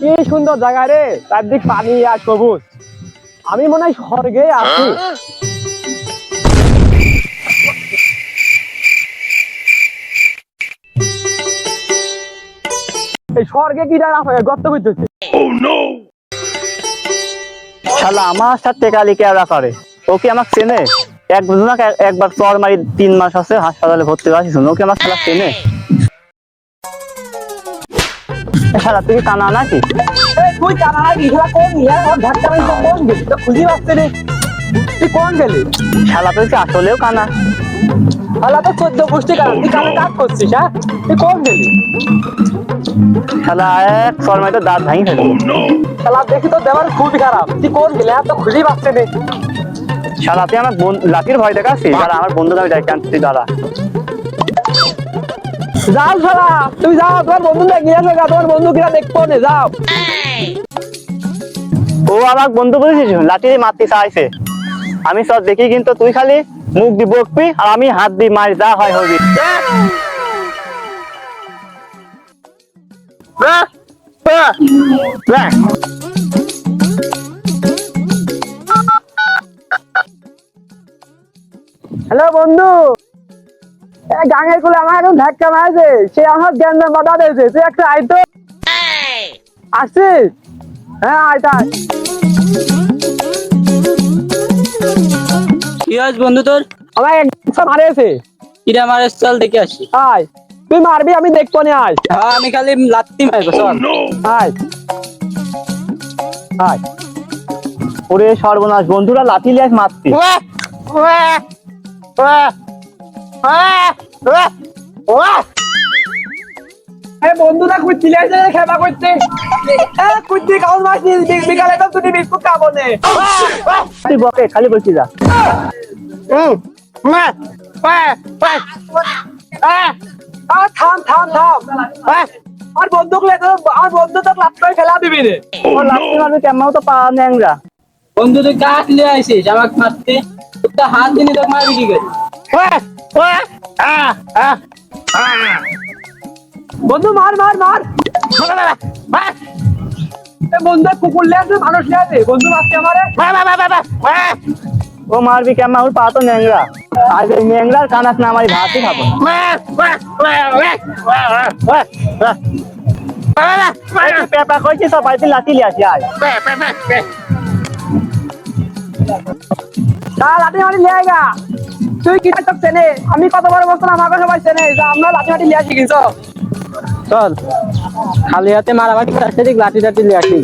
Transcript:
কি সুন্দর জায়গা রে? চারদিক পানি আর সবুজ। আমি মনে হয় স্বর্গে আছি। এই স্বর্গে কি জায়গা গর্ত করতেছে শালা, আমার সাথে টেকালি কেরা করে ও কি আমাকে চেনে? এক বুঝো না এক- একবার চর মারি তিন মাস আছে, হাসপাতালে ভর্তি আছিস ও কি আমার শালা চেনে? শালা তুই কানা নাকি? তুই জানা না কি কোন নিয়ে আর ধাক্কা মেরে কোন গেলি? তো খুঁজি পাচ্ছে রে। তুই কোন গেলি? শালা তুই কি আসলেও কানা। তো চোদ্দ গোষ্ঠী কারণ তুই কানে কাজ করছিস হ্যাঁ? তুই কোন গেলি? শালা এক চর মারি তো দাঁত ভাঙি ফেলব। খেলা দেখি তো দেবার খুবই খারাপ। তুই কোন গেলি আর তো খুঁজি পাচ্ছে রে। শালা তুই আমার লাঠির ভয় দেখাচ্ছিস? আমার বন্ধু আমি ডাকি আনছি দাঁড়া। যাও শালা তুমি যাও তোমার বন্ধু গিয়ে আসো তোমার বন্ধু কিরা দেখব না যাও। ও আমার বন্ধু বুঝেছিস লাঠি দিয়ে মারতে চাইছে। আমি সব দেখি কিন্তু তুই খালি মুখ দি বকবি আর আমি হাত দি মারি যা হয় হবি। হ্যালো বন্ধু। গাঙের কুলে আমার এখন ধাক্কা মারছে। সে আমার জ্ঞান বাধা দিয়েছে। তুই একটা আয় তো আসছিস হ্যাঁ আয় তাই কি হয়েছে বন্ধু তোর? আমার একশো কিরা মারে চল দেখে আসি। আয়। তুই মারবি আমি দেখব না আয়। হ্যাঁ আমি খালি লাত্তি মারবো চল। আয়। আয়। ওরে সর্বনাশ বন্ধুরা লাঠি লিয়ে মারতি এই বন্ধুরা খেলা করতে এ কাউন মাছ বিকালে তো তুই বিস্কুট খাব নে। তুই বকে খালি বলছি যা। থাম থাম থাম। আর বন্দুক লে তো আর বন্ধু তো লাফটাই ফেলা দিবি রে ও লাঠি মারবি কেমন তো পা ন্যাংরা বন্ধু তুই কাজ লিয়ে আইসিস আমাকে মারতে। তোর হাত দিনি তোকে মারবি কি করে? বন্ধু মার মার মার। বন্ধু কুকুর লে আছে মানুষ লে আছে বন্ধু মারছে আমারে। ও মারবি কেমন ওর পা তো ন্যাংরা। আজ এই ন্যাংরার কানাস না আমার ভাতই খাব পেপা কইছি সব বাড়িতে লাঠি লিয়ে আসি আয়। তা লাঠি মাটি লিয়ে গা। তুই কি চেনে? আমি কত বড় বস্তু আমাকে সবাই চেনে। আমরা লাঠি মাটি লিয়ে চল। খালি হাতে মারামারি লাঠি টাঠি লিয়ে আসি।